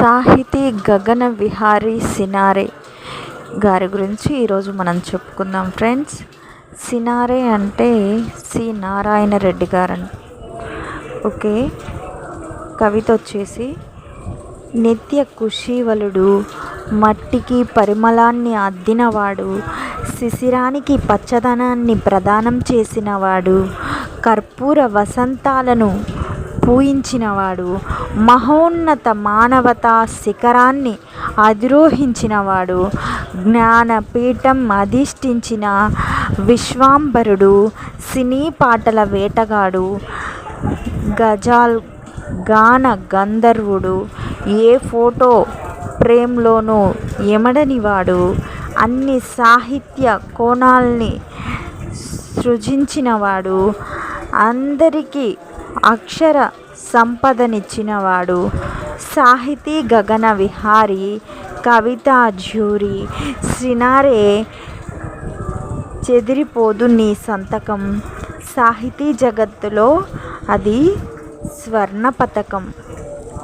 సాహితీ గగన విహారీ సినారే గారి గురించి ఈరోజు మనం చెప్పుకుందాం. ఫ్రెండ్స్ సినారే అంటే సి. నారాయణ రెడ్డి గారని. ఓకే? కవిత వచ్చేసి నిత్య కుషీవలుడు మట్టికి పరిమళాన్ని అద్దినవాడు శిశిరానికి పచ్చదనాన్ని ప్రదానం చేసినవాడు కర్పూర వసంతాలను పూయించినవాడు మహోన్నత మానవతా శిఖరాన్ని అధిరోహించినవాడు జ్ఞానపీఠం అధిష్ఠించిన విశ్వాంబరుడు సినీ పాటల వేటగాడు గజాల్ గాన గంధర్వుడు ఏ ఫోటో ప్రేమ్లోనూ ఎమడనివాడు. అన్ని సాహిత్య కోణాల్ని సృజించినవాడు. అందరికీ అక్షర సంపదనిచ్చినవాడు. సాహితీ గగన విహారి కవితా జ్యూరీ సినారే చెదిరిపోదు నీ సంతకం. సాహితీ జగత్తులో అది స్వర్ణ పథకం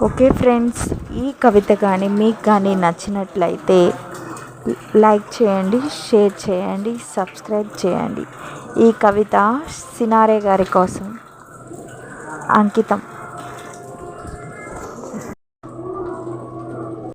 ఓకే ఫ్రెండ్స్ ఈ కవిత కానీ మీకు కానీ నచ్చినట్లయితే లైక్ చేయండి షేర్ చేయండి సబ్స్క్రైబ్ చేయండి. ఈ కవిత సినారే గారి కోసం Angkitam